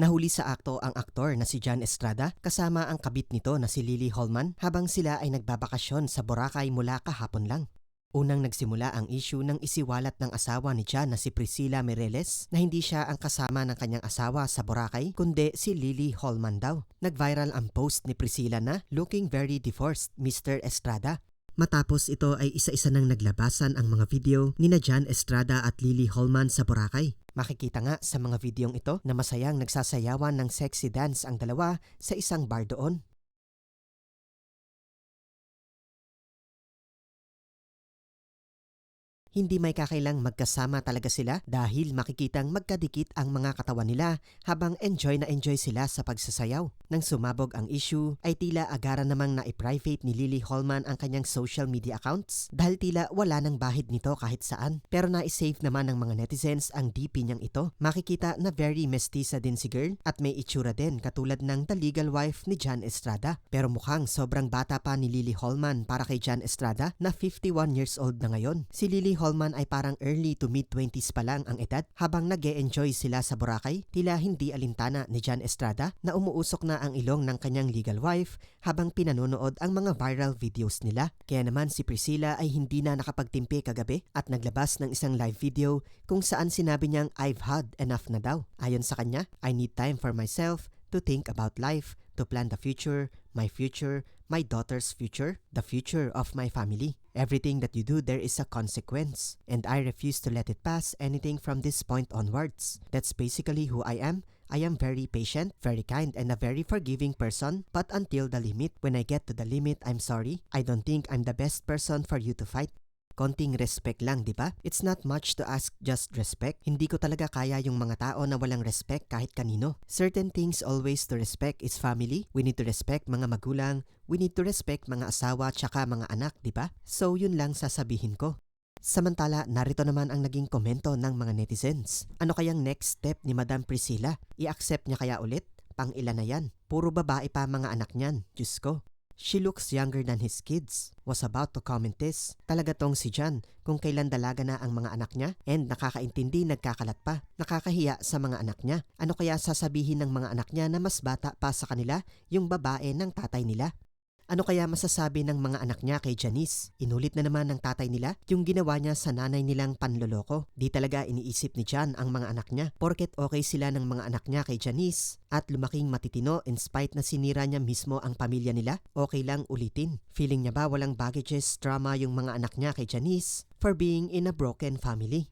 Nahuli sa akto ang aktor na si John Estrada kasama ang kabit nito na si Lily Holman habang sila ay nagbabakasyon sa Boracay mula kahapon lang. Unang nagsimula ang issue nang isiwalat ng asawa ni John na si Priscilla Mireles na hindi siya ang kasama ng kanyang asawa sa Boracay kundi si Lily Holman daw. Nag-viral ang post ni Priscilla na looking very divorced Mr. Estrada. Matapos ito ay isa-isa nang naglabasan ang mga video ni John Estrada at Lily Holman sa Boracay. Makikita nga sa mga videong ito na masayang nagsasayawan ng sexy dance ang dalawa sa isang bar doon. Hindi may kakailang magkasama talaga sila dahil makikitang magkadikit ang mga katawan nila habang enjoy na enjoy sila sa pagsasayaw. Nang sumabog ang issue ay tila agara namang na-private ni Lily Holman ang kanyang social media accounts dahil tila wala nang bahid nito kahit saan. Pero na-save naman ng mga netizens ang DP niyang ito. Makikita na very mestiza din si girl at may itsura din katulad ng the legal wife ni John Estrada. Pero mukhang sobrang bata pa ni Lily Holman para kay John Estrada na 51 years old na ngayon. Si Lily Holman ay parang early to mid-20s pa lang ang edad habang nag enjoy sila sa Boracay. Tila hindi alintana ni John Estrada na umuusok na ang ilong ng kanyang legal wife habang pinanonood ang mga viral videos nila. Kaya naman si Priscilla ay hindi na nakapagtimpi kagabi at naglabas ng isang live video kung saan sinabi niyang I've had enough na daw. Ayon sa kanya, I need time for myself to think about life, to plan the future, my future, my daughter's future, the future of my family. Everything that you do, there is a consequence, and I refuse to let it pass anything from this point onwards. That's basically who I am. I am very patient, very kind, and a very forgiving person, but until the limit. When I get to the limit, I'm sorry. I don't think I'm the best person for you to fight. Konting respect lang, di ba? It's not much to ask just respect. Hindi ko talaga kaya yung mga tao na walang respect kahit kanino. Certain things always to respect is family. We need to respect mga magulang. We need to respect mga asawa tsaka mga anak, di ba? So yun lang sasabihin ko. Samantala, narito naman ang naging komento ng mga netizens. Ano kayang next step ni Madam Priscilla? I-accept niya kaya ulit? Pang ilan na yan? Puro babae pa mga anak niyan. Diyos ko. She looks younger than his kids. Was about to comment this. Talaga tong si John kung kailan dalaga na ang mga anak niya and nakakaintindi nagkakalat pa. Nakakahiya sa mga anak niya. Ano kaya sasabihin ng mga anak niya na mas bata pa sa kanila yung babae ng tatay nila? Ano kaya masasabi ng mga anak niya kay Janice? Inulit na naman ng tatay nila yung ginawa niya sa nanay nilang panloloko. Di talaga iniisip ni Jan ang mga anak niya porket okay sila ng mga anak niya kay Janice at lumaking matitino in spite na sinira niya mismo ang pamilya nila, okay lang ulitin. Feeling niya ba walang baggages, trauma yung mga anak niya kay Janice for being in a broken family?